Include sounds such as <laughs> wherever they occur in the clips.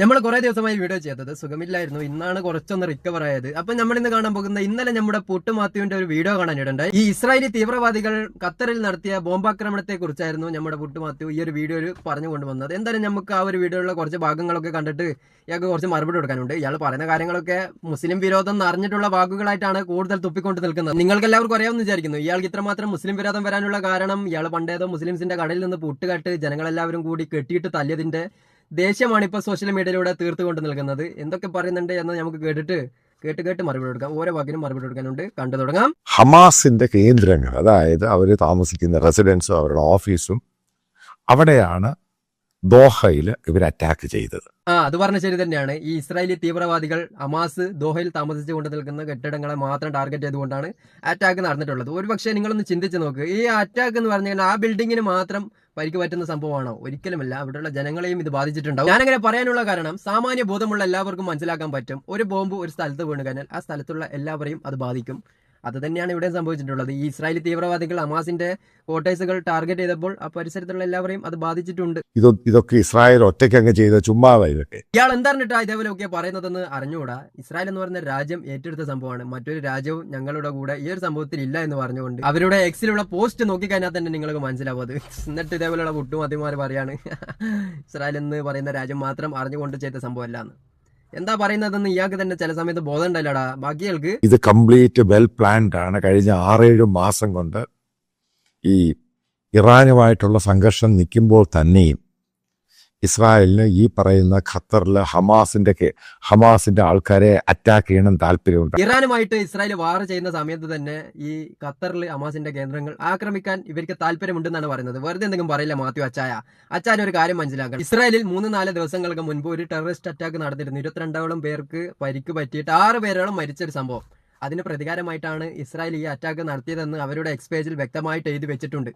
നമ്മൾ കുറെ ദിവസമായി വീഡിയോ ചെയ്തത് സുഖമില്ലായിരുന്നു. ഇന്നാണ് കുറച്ചൊന്ന് റിക്കവർ ആയത്. അപ്പൊ നമ്മൾ ഇന്ന് കാണാൻ പോകുന്ന ഇന്നലെ നമ്മുടെ പുട്ട് മാത്യുവിന്റെ ഒരു വീഡിയോ കാണാൻ ഇടണ്ടായി. ഈ ഇസ്രായേലി തീവ്രവാദികൾ ഖത്തറിൽ നടത്തിയ ബോംബാക്രമണത്തെ കുറിച്ചായിരുന്നു നമ്മുടെ പുട്ട് മാത്യു ഈ ഒരു വീഡിയോയിൽ പറഞ്ഞു കൊണ്ടുവന്നത്. എന്തായാലും നമുക്ക് ആ ഒരു വീഡിയോയിലുള്ള കുറച്ച് ഭാഗങ്ങളൊക്കെ കണ്ടിട്ട് ഇയാൾക്ക് കുറച്ച് മറുപടി കൊടുക്കാനുണ്ട്. ഇയാൾ പറയുന്ന കാര്യങ്ങളൊക്കെ മുസ്ലിം വിരോധം നിറഞ്ഞിട്ടുള്ള വാക്കുകളായിട്ടാണ് കൂടുതൽ തുപ്പിക്കൊണ്ട് നിൽക്കുന്നത്. നിങ്ങൾക്ക് എല്ലാവർക്കും അറിയാമെന്ന് വിചാരിക്കുന്നു. ഇയാൾക്ക് ഇത്രമാത്രം മുസ്ലിം വിരോധം വരാനുള്ള കാരണം ഇയാൾ പണ്ടേതോ മുസ്ലിംസിന്റെ കടയിൽ നിന്ന് പുട്ടുകെട്ട് ജനങ്ങളെല്ലാവരും കൂടി കെട്ടിയിട്ട് തല്ലിയതിന്റെ ദേഷ്യമാണ് ഇപ്പൊ സോഷ്യൽ മീഡിയയിലൂടെ തീർത്തുകൊണ്ട് നിൽക്കുന്നത് എന്തൊക്കെ പറയുന്നുണ്ട് എന്ന് നമുക്ക് കേട്ടിട്ട് കേട്ട് കേട്ട് മറുപടി കൊടുക്കാം. ഓരോ വാക്കിനും മറുപടി കൊടുക്കാനുണ്ട്. കണ്ടു തുടങ്ങാം. ഹമാസിന്റെ കേന്ദ്രങ്ങൾ അതായത് അവർ താമസിക്കുന്ന റെസിഡൻസും അവരുടെ ഓഫീസും അവിടെയാണ് ദോഹയിൽ ഇവർ അറ്റാക്ക് ചെയ്തത്. ആ അത് പറഞ്ഞ ശരി തന്നെയാണ്. ഈ ഇസ്രായേലി തീവ്രവാദികൾ അമാസ് ദോഹയിൽ താമസിച്ചുകൊണ്ട് നിൽക്കുന്ന കെട്ടിടങ്ങളെ മാത്രം ടാർഗറ്റ് ചെയ്തുകൊണ്ടാണ് അറ്റാക്ക് നടന്നിട്ടുള്ളത്. ഒരുപക്ഷെ നിങ്ങളൊന്ന് ചിന്തിച്ച് നോക്ക്. ഈ അറ്റാക്ക് എന്ന് പറഞ്ഞു കഴിഞ്ഞാൽ ആ ബിൽഡിങ്ങിന് മാത്രം പരിക്ക് പറ്റുന്ന സംഭവമാണോ? ഒരിക്കലുമല്ല. അവിടെയുള്ള ജനങ്ങളെയും ഇത് ബാധിച്ചിട്ടുണ്ടാവും. ഞാനങ്ങനെ പറയാനുള്ള കാരണം സാമാന്യ ബോധമുള്ള എല്ലാവർക്കും മനസ്സിലാക്കാൻ പറ്റും. ഒരു ബോംബ് ഒരു സ്ഥലത്ത് വീണ് കഴിഞ്ഞാൽ ആ സ്ഥലത്തുള്ള എല്ലാവരെയും അത് ബാധിക്കും. അത് തന്നെയാണ് ഇവിടെ സംഭവിച്ചിട്ടുള്ളത്. ഈ ഇസ്രായേലി തീവ്രവാദികൾ അമാസിന്റെ കോട്ടേഴ്സുകൾ ടാർഗറ്റ് ചെയ്തപ്പോൾ ആ പരിസരത്തുള്ള എല്ലാവരെയും അത് ബാധിച്ചിട്ടുണ്ട്. ഇത് ഇതൊക്കെ ഇസ്രായേൽ ഒറ്റയ്ക്ക് അങ്ങ് ചെയ്ത ചുമ്മാ ഇതൊക്കെ. ഇയാൾ എന്താണ് ഇതേപോലെ ഒക്കെ പറയുന്നതെന്ന് അറിഞ്ഞുകൂടാ? ഇസ്രായേൽ എന്ന് പറയുന്ന രാജ്യം ഏറ്റെടുത്ത സംഭവമാണ്. മറ്റൊരു രാജ്യവും ഞങ്ങളുടെ കൂടെ ഈ ഒരു സംഭവത്തിൽ ഇല്ല എന്ന് പറഞ്ഞുകൊണ്ട്. അവരുടെ എക്സിലുള്ള പോസ്റ്റ് നോക്കിക്കഴിഞ്ഞാൽ തന്നെ നിങ്ങൾക്ക് മനസ്സിലാവും അത്. എന്നിട്ട് ഇതേപോലെയുള്ള കുട്ടുമതിമാർ പറയാണ് ഇസ്രായേൽ എന്ന് പറയുന്ന രാജ്യം മാത്രം അറിഞ്ഞുകൊണ്ട് ചെയ്ത സംഭവമല്ല എന്ന്. എന്താ പറയുന്നതെന്ന് ഇയാൾക്ക് തന്നെ ചില സമയത്ത് ബോധം ഉണ്ടല്ലടാ ബാക്കിയാൾക്ക് ഇത് കംപ്ലീറ്റ് വെൽ പ്ലാൻഡ് ആണ്. കഴിഞ്ഞ ആറേഴ് മാസം കൊണ്ട് ഈ ഇറാനുമായിട്ടുള്ള സംഘർഷം നിൽക്കുമ്പോൾ തന്നെയും ഇസ്രായേലിന് ഈ പറയുന്ന ഖത്തറിൽ ഹമാസിന്റെ ഹമാസിന്റെ ആൾക്കാരെ അറ്റാക്ക് ചെയ്യണം താല്പര്യമുണ്ട്. ഇറാനുമായിട്ട് ഇസ്രായേൽ വാർ ചെയ്യുന്ന സമയത്ത് തന്നെ ഈ ഖത്തറിൽ ഹമാസിന്റെ കേന്ദ്രങ്ങൾ ആക്രമിക്കാൻ ഇവർക്ക് താല്പര്യമുണ്ടെന്നാണ് പറയുന്നത്. വെറുതെ എന്തെങ്കിലും പറയില്ല മാത്യു അച്ചായ. അച്ചാൻ ഒരു കാര്യം മനസ്സിലാക്കണം. ഇസ്രായേലിൽ മൂന്ന് നാല് ദിവസങ്ങൾക്ക് മുൻപ് ഒരു ടെററിസ്റ്റ് അറ്റാക്ക് നടന്നിരുന്നു. ഇരുപത്തിരണ്ടോളം പേർക്ക് പരിക്ക് പറ്റിയിട്ട് ആറ് പേരോളം മരിച്ച ഒരു സംഭവം. അതിന് പ്രതികാരമായിട്ടാണ് ഇസ്രായേൽ ഈ അറ്റാക്ക് നടത്തിയതെന്ന് അവരുടെ എക്സ് പേജിൽ വ്യക്തമായിട്ട് എഴുതി വെച്ചിട്ടുണ്ട്.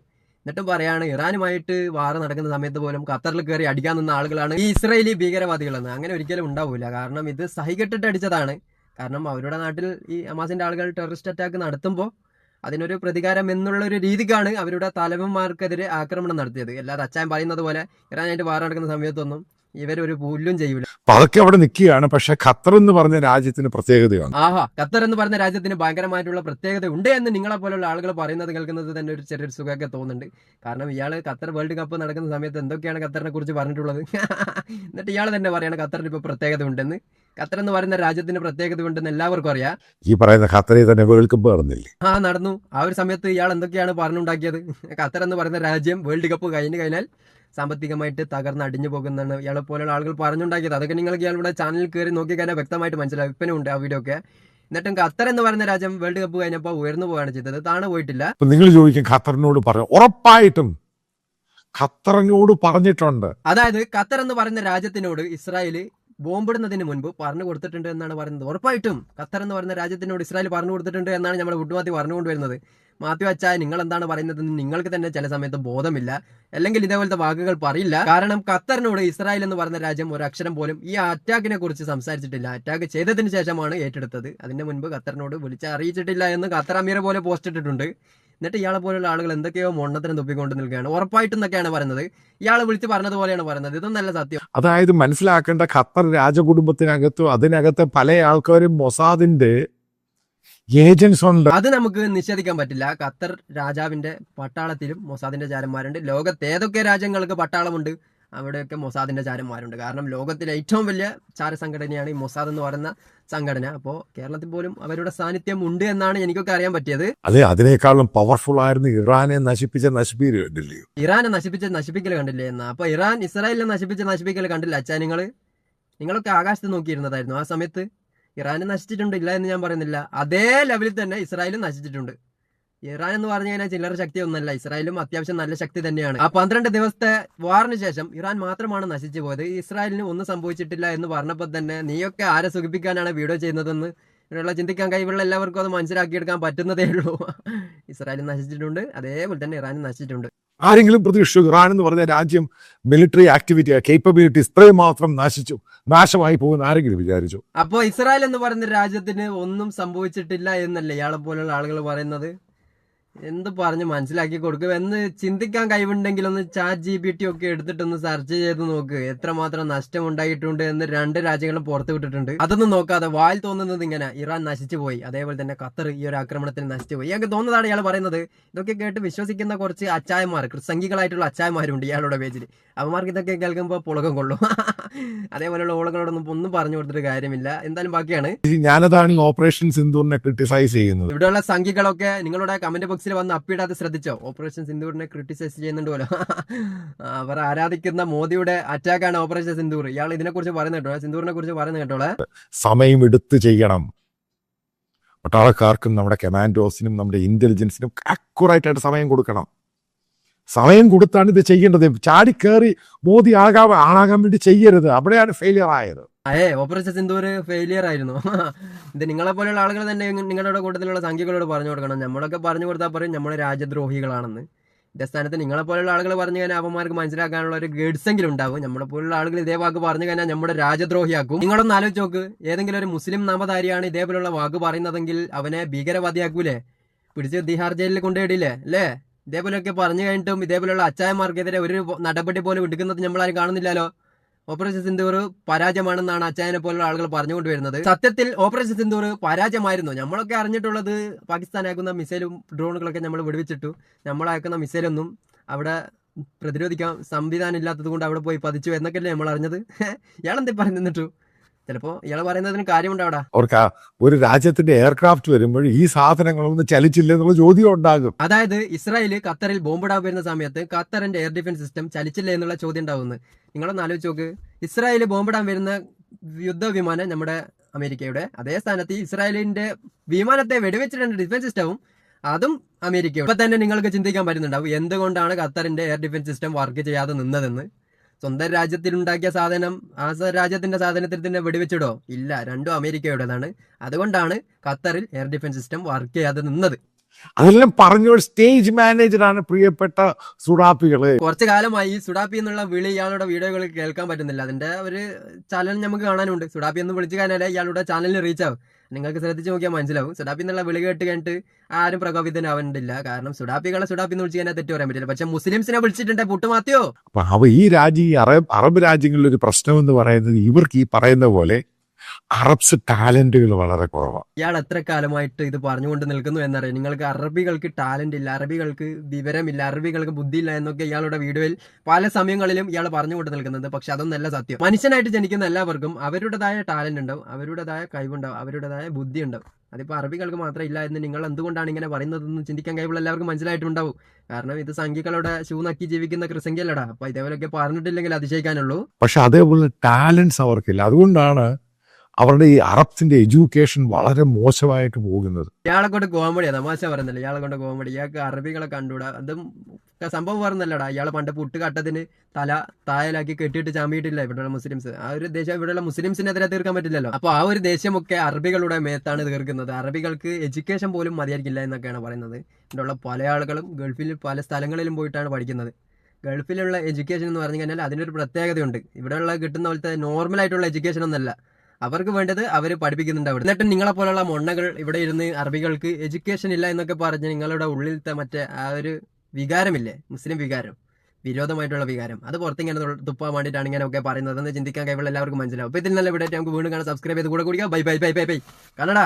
എന്നിട്ടും പറയാണ് ഇറാനുമായിട്ട് വാർ നടക്കുന്ന സമയത്ത് പോലും ഖത്തറിൽ കയറി അടിക്കാൻ നിന്ന ആളുകളാണ് ഈ ഇസ്രയേലി ഭീകരവാദികളെന്ന്. അങ്ങനെ ഒരിക്കലും ഉണ്ടാവില്ല കാരണം ഇത് സഹികെട്ടിട്ട് അടിച്ചതാണ്. കാരണം അവരുടെ നാട്ടിൽ ഈ അമാസിന്റെ ആളുകൾ ടെററിസ്റ്റ് അറ്റാക്ക് നടത്തുമ്പോൾ അതിനൊരു പ്രതികാരം എന്നുള്ള ഒരു രീതിക്കാണ് അവരുടെ തലവന്മാർക്കെതിരെ ആക്രമണം നടത്തിയത്. എല്ലാവരും അച്ചാൻ പറയുന്നത് പോലെ ഇറാനായിട്ട് വാർ നടക്കുന്ന സമയത്തൊന്നും ഇവരൊരു പുല്ലും ചെയ്യൂല. അപ്പൊ അതൊക്കെ അവിടെ നിൽക്കുകയാണ്. പക്ഷെ ഖത്തർ എന്ന് പറഞ്ഞ രാജ്യത്തിന് പ്രത്യേകതയാണ്. ആഹാ ഖത്തർ എന്ന് പറഞ്ഞ രാജ്യത്തിന് ഭയങ്കരമായിട്ടുള്ള പ്രത്യേകത ഉണ്ട് എന്ന് നിങ്ങളെ പോലുള്ള ആളുകൾ പറയുന്നത് കേൾക്കുന്നത് തന്നെ ഒരു ചെറിയൊരു സുഖമൊക്കെ തോന്നുന്നുണ്ട്. കാരണം ഇയാൾ ഖത്തർ വേൾഡ് കപ്പ് നടക്കുന്ന സമയത്ത് എന്തൊക്കെയാണ് ഖത്തറിനെ കുറിച്ച് പറഞ്ഞിട്ടുള്ളത്? <laughs> എന്നിട്ട് ഇയാൾ തന്നെ പറയാണ് ഖത്തറിന് ഇപ്പൊ പ്രത്യേകത ഉണ്ടെന്ന് ഖത്തർ എന്ന് പറയുന്ന രാജ്യത്തിന് പ്രത്യേകത ഉണ്ടെന്ന് എല്ലാവർക്കും അറിയാം. ഈ പറയുന്ന ഖത്തറിൽ തന്നെ വേൾഡ് കപ്പ് നടന്നില്ലേ? ആ നടന്നു. ആ ഒരു സമയത്ത് ഇയാൾ എന്തൊക്കെയാണ് പറഞ്ഞുണ്ടാക്കിയത്? ഖത്തർ എന്ന് പറയുന്ന രാജ്യം വേൾഡ് കപ്പ് കഴിഞ്ഞു കഴിഞ്ഞാൽ സാമ്പത്തികമായിട്ട് തകർന്ന് അടിഞ്ഞു പോകുന്നതാണ് ഇയാളെ പോലുള്ള ആളുകൾ പറഞ്ഞുണ്ടാക്കിയത്. അതൊക്കെ നിങ്ങൾക്ക് ഇയാളുടെ ചാനലിൽ കയറി നോക്കി കഴിഞ്ഞാൽ വ്യക്തമായിട്ട് മനസ്സിലാവും ഇപ്പനും ഉണ്ട് ആ വീഡിയോ ഒക്കെ. എന്നിട്ടും ഖത്തർ എന്ന് പറയുന്ന രാജ്യം വേൾഡ് കപ്പ് കഴിഞ്ഞപ്പോൾ ഉയർന്നു പോവുകയാണ് ചെയ്തത്. താണു പോയിട്ടില്ല. നിങ്ങൾ ചോദിക്കും ഖത്തറിനോട് പറഞ്ഞു ഉറപ്പായിട്ടും ഖത്തറിനോട് പറഞ്ഞിട്ടുണ്ട്. അതായത് ഖത്തർ എന്ന് പറയുന്ന രാജ്യത്തിനോട് ഇസ്രായേൽ ബോംബിടുന്നതിന് മുൻപ് പറഞ്ഞു കൊടുത്തിട്ടുണ്ട് എന്നാണ് പറയുന്നത്. ഉറപ്പായിട്ടും ഖത്തർ എന്ന് പറയുന്ന രാജ്യത്തിനോട് ഇസ്രായേൽ പറഞ്ഞു കൊടുത്തിട്ടുണ്ട് എന്നാണ് നമ്മുടെ കുട്ടുമാത്തി പറഞ്ഞുകൊണ്ട് വരുന്നത് മാത്യു അച്ചായ നിങ്ങൾ എന്താണ് പറയുന്നതെന്ന് നിങ്ങൾക്ക് തന്നെ ചില സമയത്ത് ബോധമില്ല. അല്ലെങ്കിൽ ഇതേപോലത്തെ വാക്കുകൾ പറയില്ല. കാരണം ഖത്തറിനോട് ഇസ്രായേൽ എന്ന് പറയുന്ന രാജ്യം ഒരു അക്ഷരം പോലും ഈ അറ്റാക്കിനെ കുറിച്ച് സംസാരിച്ചിട്ടില്ല. അറ്റാക്ക് ചെയ്തതിന് ശേഷമാണ് ഏറ്റെടുത്തത്. അതിന്റെ മുൻപ് ഖത്തറിനോട് വിളിച്ച് അറിയിച്ചിട്ടില്ല എന്ന് ഖത്തർ അമീർ പോലെ പോസ്റ്റ് ഇട്ടിട്ടുണ്ട്. എന്നിട്ട് ഇയാളെ പോലുള്ള ആളുകൾ എന്തൊക്കെയോ മൊണ്ണത്തിന് തുപ്പിക്കൊണ്ട് നിൽക്കുകയാണ്. ഉറപ്പായിട്ടും എന്നൊക്കെയാണ് പറയുന്നത്. ഇയാൾ വിളിച്ച് പറഞ്ഞതുപോലെയാണ് പറയുന്നത്. നല്ല സത്യം. അതായത് മനസ്സിലാക്കേണ്ട ഖത്തർ രാജകുടുംബത്തിനകത്തും അതിനകത്തെ പല ആൾക്കാരും മൊസാദിന്റെ ഏജൻസ് ഉണ്ട്. അത് നമുക്ക് നിഷേധിക്കാൻ പറ്റില്ല. ഖത്തർ രാജാവിന്റെ പട്ടാളത്തിലും മൊസാദിന്റെ ചാരന്മാരുണ്ട്. ലോകത്ത് ഏതൊക്കെ രാജ്യങ്ങൾക്ക് പട്ടാളമുണ്ട് അവിടെയൊക്കെ മൊസാദിന്റെ ചാരന്മാരുണ്ട്. കാരണം ലോകത്തിലെ ഏറ്റവും വലിയ ചാര സംഘടനയാണ് ഈ മൊസാദ് എന്ന് പറയുന്ന സംഘടന. അപ്പോൾ കേരളത്തിൽ പോലും അവരുടെ സാന്നിധ്യം ഉണ്ട് എന്നാണ് എനിക്കൊക്കെ അറിയാൻ പറ്റിയത്. അതെ അതിനേക്കാളും പവർഫുൾ ആയിരുന്നു ഇറാനെ നശിപ്പിച്ച നശിപ്പിക്കില്ലേ ഇറാനെ നശിപ്പിച്ച നശിപ്പിക്കൽ കണ്ടില്ലേ എന്നാ? അപ്പൊ ഇറാൻ ഇസ്രായേലിനെ നശിപ്പിച്ച നശിപ്പിക്കൽ കണ്ടില്ല അച്ഛാ നിങ്ങൾ നിങ്ങളൊക്കെ ആകാശത്ത് നോക്കിയിരുന്നതായിരുന്നു ആ സമയത്ത്? ഇറാനെ നശിച്ചിട്ടുണ്ട് ഇല്ല എന്ന് ഞാൻ പറയുന്നില്ല. അതേ ലെവലിൽ തന്നെ ഇസ്രായേലും നശിച്ചിട്ടുണ്ട്. ഇറാൻ എന്ന് പറഞ്ഞു കഴിഞ്ഞാൽ ചില്ലറ ശക്തി ഒന്നല്ല ഇസ്രായേലും അത്യാവശ്യം നല്ല ശക്തി തന്നെയാണ്. ആ പന്ത്രണ്ട് ദിവസത്തെ വാറിന് ശേഷം ഇറാൻ മാത്രമാണ് നശിച്ചു പോയത്. ഇസ്രായേലിന് ഒന്നും സംഭവിച്ചിട്ടില്ല എന്ന് പറഞ്ഞപ്പോൾ തന്നെ നീയൊക്കെ ആരെ സുഖിപ്പിക്കാനാണ് വീഡിയോ ചെയ്യുന്നതെന്ന് ഇതിനുള്ള ചിന്തിക്കാൻ കഴിവുള്ള എല്ലാവർക്കും അത് മനസ്സിലാക്കിയെടുക്കാൻ പറ്റുന്നതേ ഉള്ളൂ. ഇസ്രായേൽ നശിച്ചിട്ടുണ്ട്. അതേപോലെ തന്നെ ഇറാനും നശിച്ചിട്ടുണ്ട്. ആരെങ്കിലും പ്രതീക്ഷിച്ചു ഇറാൻ എന്ന് പറഞ്ഞ രാജ്യം മിലിറ്ററി ആക്ടിവിറ്റി കേപ്പബിലിറ്റി ഇത്രയും മാത്രം നശിച്ചു. നാശമായി പോകുന്ന ആരെങ്കിലും വിചാരിച്ചു? അപ്പോ ഇസ്രായേൽ എന്ന് പറയുന്ന രാജ്യത്തിന് ഒന്നും സംഭവിച്ചിട്ടില്ല എന്നല്ലേ ഇയാളെ പോലുള്ള ആളുകൾ പറയുന്നത്? എന്ത് പറഞ്ഞ് മനസ്സിലാക്കി കൊടുക്കും? എന്ന് ചിന്തിക്കാൻ കഴിവുണ്ടെങ്കിൽ ഒന്ന് ചാറ്റ് ജി ബി ടി ഒക്കെ എടുത്തിട്ടൊന്ന് സെർച്ച് ചെയ്ത് നോക്ക്. എത്രമാത്രം നഷ്ടം ഉണ്ടായിട്ടുണ്ട് എന്ന് രണ്ട് രാജ്യങ്ങളും പുറത്തു വിട്ടിട്ടുണ്ട്. അതൊന്നും നോക്കാതെ വായിൽ തോന്നുന്നത് ഇങ്ങനെ ഇറാൻ നശിച്ചു പോയി. അതേപോലെ തന്നെ ഖത്തർ ഈ ഒരു ആക്രമണത്തിൽ നശിച്ചു പോയി. ഇയാൾക്ക് തോന്നുന്നതാണ് ഇയാൾ പറയുന്നത്. ഇതൊക്കെ കേട്ട് വിശ്വസിക്കുന്ന കുറച്ച് അച്ചായന്മാർ സംഘികളായിട്ടുള്ള അച്ചായന്മാരുണ്ട് ഇയാളുടെ പേജിൽ അവന്മാർക്ക് ഇതൊക്കെ കേൾക്കുമ്പോൾ പുളകം കൊള്ളും. <laughs> അതേപോലെയുള്ള ഓളുകളോടൊന്നും ഒന്നും പറഞ്ഞു കൊടുത്തിട്ട് കാര്യമില്ല. എന്തായാലും ബാക്കിയാണ്. ഞാനതാണ് ഓപ്പറേഷൻ സിന്ദൂറിനെ ക്രിട്ടിസൈസ് ചെയ്യുന്നത്. ഇവിടെയുള്ള സംഖ്യകളൊക്കെ നിങ്ങളുടെ കമന്റ് ബോക്സിൽ വന്ന് അപ്പിടാതെ ശ്രദ്ധിച്ചോ? ഓപ്പറേഷൻ സിന്ദൂറിനെ ക്രിട്ടിസൈസ് ചെയ്യുന്നുണ്ട് അവർ ആരാധിക്കുന്ന മോദിയുടെ അറ്റാക്കാണ് ഓപ്പറേഷൻ സിന്ദൂർ. ഇയാൾ ഇതിനെ കുറിച്ച് പറയുന്നത് കേട്ടോ. സിന്ദൂറിനെ കുറിച്ച് പറയുന്ന കേട്ടോളെ സമയം എടുത്ത് ചെയ്യണം. പട്ടാളക്കാർക്കും നമ്മുടെ കമാൻഡോസിനും നമ്മുടെ ഇന്റലിജൻസിനും അക്യുറേറ്റ് ആയിട്ട് സമയം കൊടുക്കണം. സമയം കൊടുത്താണ് ഇത് ചെയ്യേണ്ടത്. ചാടി കയറി മോദി ആകാൻ ആളാകാൻ വേണ്ടി ചെയ്യരുത്. അവിടെയാണ് ഫെയിലിയർ ആയത്. അയേ ഓപ്പറേഷൻ ഒരു ഫെയിലിയർ ആയിരുന്നു. ഇത് നിങ്ങളെ പോലെയുള്ള ആളുകൾ തന്നെ നിങ്ങളുടെ കൂട്ടത്തിലുള്ള സംഖ്യകളോട് പറഞ്ഞു കൊടുക്കണം. നമ്മളൊക്കെ പറഞ്ഞു കൊടുത്താൽ പറയും നമ്മൾ രാജ്യദ്രോഹികളാണെന്ന്. ഇതേ സ്ഥാനത്ത് നിങ്ങളെ പോലെയുള്ള ആളുകൾ പറഞ്ഞു കഴിഞ്ഞാൽ അവന്മാർക്ക് മനസ്സിലാക്കാനുള്ള ഒരു ഗേഡ്സ് എങ്കിലും ഉണ്ടാവും. നമ്മളെ പോലുള്ള ആളുകൾ ഇതേ വാക്ക് പറഞ്ഞു കഴിഞ്ഞാൽ നമ്മുടെ രാജ്യദ്രോഹിയാക്കും. നിങ്ങളൊന്ന് ആലോചിച്ച് നോക്ക്. ഏതെങ്കിലും ഒരു മുസ്ലിം നാമധാരിയാണ് ഇതേപോലുള്ള വാക്ക് പറയുന്നതെങ്കിൽ അവനെ ഭീകരവാദിയാക്കൂലേ? പിടിച്ച് തിഹാർ ജയിലിൽ കൊണ്ടുപോയിടില്ലേ? അല്ലേ? ഇതേപോലെയൊക്കെ പറഞ്ഞു കഴിഞ്ഞിട്ടും ഇതേപോലെയുള്ള അച്ചായന്മാർക്കെതിരെ ഒരു നടപടി പോലും എടുക്കുന്നത് നമ്മളാരും കാണുന്നില്ലല്ലോ. ഓപ്പറേഷൻ സിന്ദൂർ പരാജയമാണെന്നാണ് അച്ചായനെ പോലുള്ള ആളുകൾ പറഞ്ഞുകൊണ്ട് വരുന്നത് സത്യത്തിൽ ഓപ്പറേഷൻ സിന്ദൂർ പരാജയമായിരുന്നു. നമ്മളൊക്കെ അറിഞ്ഞിട്ടുള്ളത് പാകിസ്ഥാൻ അയക്കുന്ന മിസൈലും ഡ്രോണുകളൊക്കെ നമ്മൾ വിടുവിച്ചിട്ടു. നമ്മൾ അയക്കുന്ന മിസൈലൊന്നും അവിടെ പ്രതിരോധിക്കാൻ സംവിധാനം ഇല്ലാത്തത് കൊണ്ട് അവിടെ പോയി പതിച്ചു എന്നൊക്കെയല്ലേ നമ്മൾ അറിഞ്ഞത്. <laughs> ഇയാളെന്തേ പറയുന്നിട്ടു ചിലപ്പോ ഇയാൾ പറയുന്നതിന് കാര്യമുണ്ടാവടാ ഓർക്കാ ഒരു രാജ്യത്തിന്റെ എയർക്രാഫ്റ്റ് വരുമ്പോൾ ഈ സാധനങ്ങളൊന്നും ചലിച്ചില്ല എന്നുള്ള ചോദ്യം ഉണ്ടാകും. അതായത് ഇസ്രായേൽ ഖത്തറിൽ ബോംബിടാൻ വരുന്ന സമയത്ത് ഖത്തറിന്റെ എയർ ഡിഫൻസ് സിസ്റ്റം ചലിച്ചില്ല എന്നുള്ള ചോദ്യം ഉണ്ടാവുന്നത് നിങ്ങളൊന്ന് ആലോചിച്ച് നോക്ക്. ഇസ്രായേൽ ബോംബിടാൻ വരുന്ന യുദ്ധവിമാനം നമ്മുടെ അമേരിക്കയുടെ അതേ സ്ഥാനത്ത് ഇസ്രായേലിന്റെ വിമാനത്തെ വെടിവെച്ചിട്ടുണ്ട് ഡിഫൻസ് സിസ്റ്റവും അതും അമേരിക്ക ഇപ്പൊ തന്നെ നിങ്ങൾക്ക് ചിന്തിക്കാൻ പറ്റുന്നുണ്ടാവും എന്തുകൊണ്ടാണ് ഖത്തറിന്റെ എയർ ഡിഫൻസ് സിസ്റ്റം വർക്ക് ചെയ്യാതെ നിന്നതെന്ന്. സ്വന്തം രാജ്യത്തിൽ ഉണ്ടാക്കിയ സാധനം ആ രാജ്യത്തിന്റെ സാധനത്തിൽ തന്നെ വെടിവെച്ചിടോ? ഇല്ല രണ്ടും അമേരിക്കയുടേതാണ്. അതുകൊണ്ടാണ് ഖത്തറിൽ എയർ ഡിഫൻസ് സിസ്റ്റം വർക്ക് ചെയ്യാതെ നിന്നത്. അതെല്ലാം പറഞ്ഞ ഒരു സ്റ്റേജ് മാനേജറാണ് പ്രിയപ്പെട്ട സുഡാപ്പികൾ. കുറച്ചു കാലമായി സുഡാപ്പി എന്നുള്ള വിളി ഇയാളുടെ വീഡിയോകൾ കേൾക്കാൻ പറ്റുന്നില്ല. അതിന്റെ ഒരു ചാനൽ നമുക്ക് കാണാനുണ്ട്. സുഡാപ്പി എന്ന് വിളിച്ചു കഴിഞ്ഞാലേ ഇയാളുടെ ചാനലിന് റീച്ച് ആവും. നിങ്ങൾക്ക് ശ്രദ്ധിച്ച് നോക്കിയാൽ മനസ്സിലാവും. സുഡാപ്പി എന്നുള്ള വിളി കേട്ട് കഴിഞ്ഞിട്ട് ആരും പ്രകോപിതനാവുന്നില്ല. കാരണം സുഡാപ്പികളെ സുഡാപ്പി എന്ന് വിളിച്ചു കഴിഞ്ഞാൽ തെറ്റ് പറയാൻ പറ്റില്ല. പക്ഷെ മുസ്ലിംസിനെ വിളിച്ചിട്ടുണ്ട് പുട്ടുമാത്തിയോ അപ്പൊ ഈ രാജ്യം അറബ് അറബ് രാജ്യങ്ങളിൽ ഒരു പ്രശ്നം എന്ന് പറയുന്നത് ഇവർക്ക് ഈ പറയുന്ന പോലെ അറബ്സ് ടാലന്റുകൾ വളരെ കുറവാണ് ഇയാൾ എത്ര കാലമായിട്ട് ഇത് പറഞ്ഞുകൊണ്ട് നിൽക്കുന്നു എന്നറിയാം? നിങ്ങൾക്ക് അറബികൾക്ക് ടാലന്റ് ഇല്ല അറബികൾക്ക് വിവരമില്ല അറബികൾക്ക് ബുദ്ധിയില്ല എന്നൊക്കെ ഇയാളുടെ വീഡിയോയിൽ പല സമയങ്ങളിലും ഇയാൾ പറഞ്ഞുകൊണ്ട് നിൽക്കുന്നത്. പക്ഷെ അതൊന്നും അതൊന്നല്ല സത്യം. മനുഷ്യനായിട്ട് ജനിക്കുന്ന എല്ലാവർക്കും അവരുടേതായ ടാലന്റ് ഉണ്ടാവും അവരുടേതായ കഴിവുണ്ടാവും അവരുടേതായ ബുദ്ധി ഉണ്ടാവും. അതിപ്പോ അറബികൾക്ക് മാത്രം ഇല്ല എന്ന് നിങ്ങൾ എന്തുകൊണ്ടാണ് ഇങ്ങനെ പറയുന്നതെന്ന് ചിന്തിക്കാൻ കഴിവുള്ള എല്ലാവർക്കും മനസ്സിലായിട്ടുണ്ടാവും. കാരണം ഇത് സംഖ്യകളുടെ ഷൂ നക്കി ജീവിക്കുന്ന കൃസംഖ്യല്ലടാ അപ്പൊ ഇതേപോലെയൊക്കെ പറഞ്ഞിട്ടില്ലെങ്കിൽ അതിശയിക്കാനുള്ളൂ. പക്ഷെ അതേപോലെ ടാലൻസ് അവർക്കില്ല. അതുകൊണ്ടാണ് അവരുടെ ഈ അറബ്സിന്റെ എഡ്യൂക്കേഷൻ വളരെ മോശമായിട്ട് പോകുന്നത്. ഇയാളെ കൊണ്ട് കോമഡിയാ തമാശ പറയുന്നില്ല ഇയാളെ കൊണ്ട് കോമഡി ഇയാൾക്ക് അറബികളെ കണ്ടുകൂടാ അതും സംഭവം പറഞ്ഞല്ലടാ ഇയാളെ പണ്ട് പുട്ട് കട്ടത്തിന് തല തായലാക്കി കെട്ടിയിട്ട് ചാമ്പിയിട്ടില്ല ഇവിടെയുള്ള മുസ്ലിംസ്? ആ ഒരു ദേശം ഇവിടെയുള്ള മുസ്ലിംസിനെതിരെ തീർക്കാൻ പറ്റില്ലല്ലോ. അപ്പൊ ആ ഒരു ദേശമൊക്കെ അറബികളുടെ മേത്താണ് തീർക്കുന്നത്. അറബികൾക്ക് എഡ്യൂക്കേഷൻ പോലും മതിയായിരിക്കില്ല എന്നൊക്കെയാണ് പറയുന്നത്. ഇവിടെയുള്ള പല ആളുകളും ഗൾഫിൽ പല സ്ഥലങ്ങളിലും പോയിട്ടാണ് പഠിക്കുന്നത്. ഗൾഫിലുള്ള എഡ്യൂക്കേഷൻ എന്ന് പറഞ്ഞു കഴിഞ്ഞാൽ അതിനൊരു പ്രത്യേകതയുണ്ട്. ഇവിടെയുള്ള കിട്ടുന്ന പോലത്തെ നോർമൽ ആയിട്ടുള്ള എഡ്യൂക്കേഷൻ ഒന്നല്ല. അവർക്ക് വേണ്ടത് അവർ പഠിപ്പിക്കുന്നുണ്ട് അവിടെ എന്നിട്ട് നിങ്ങളെ പോലുള്ള മൊണ്ണകൾ ഇവിടെ ഇരുന്ന് അറബികൾക്ക് എഡ്യൂക്കേഷൻ ഇല്ല എന്നൊക്കെ പറഞ്ഞ് നിങ്ങളുടെ ഉള്ളിലത്തെ മറ്റേ ആ ഒരു വികാരമില്ലേ? മുസ്ലിം വികാരം. വിരോധമായിട്ടുള്ള വികാരം. അത് പുറത്തിങ്ങനെ തുപ്പാൻ വേണ്ടിയിട്ടാണ് ഇങ്ങനെ ഒക്കെ പറയുന്നത് എന്ന് ചിന്തിക്കാൻ കഴിവുള്ള എല്ലാവർക്കും മനസ്സിലാവും. അപ്പോൾ ഇതിൽ നല്ല വീഡിയോ നമുക്ക് വീണ്ടും കാണാൻ സബ്സ്ക്രൈബ് ചെയ്ത് കൂടെ കൂടിക്കുക bye bye bye bye bye കാണടാ.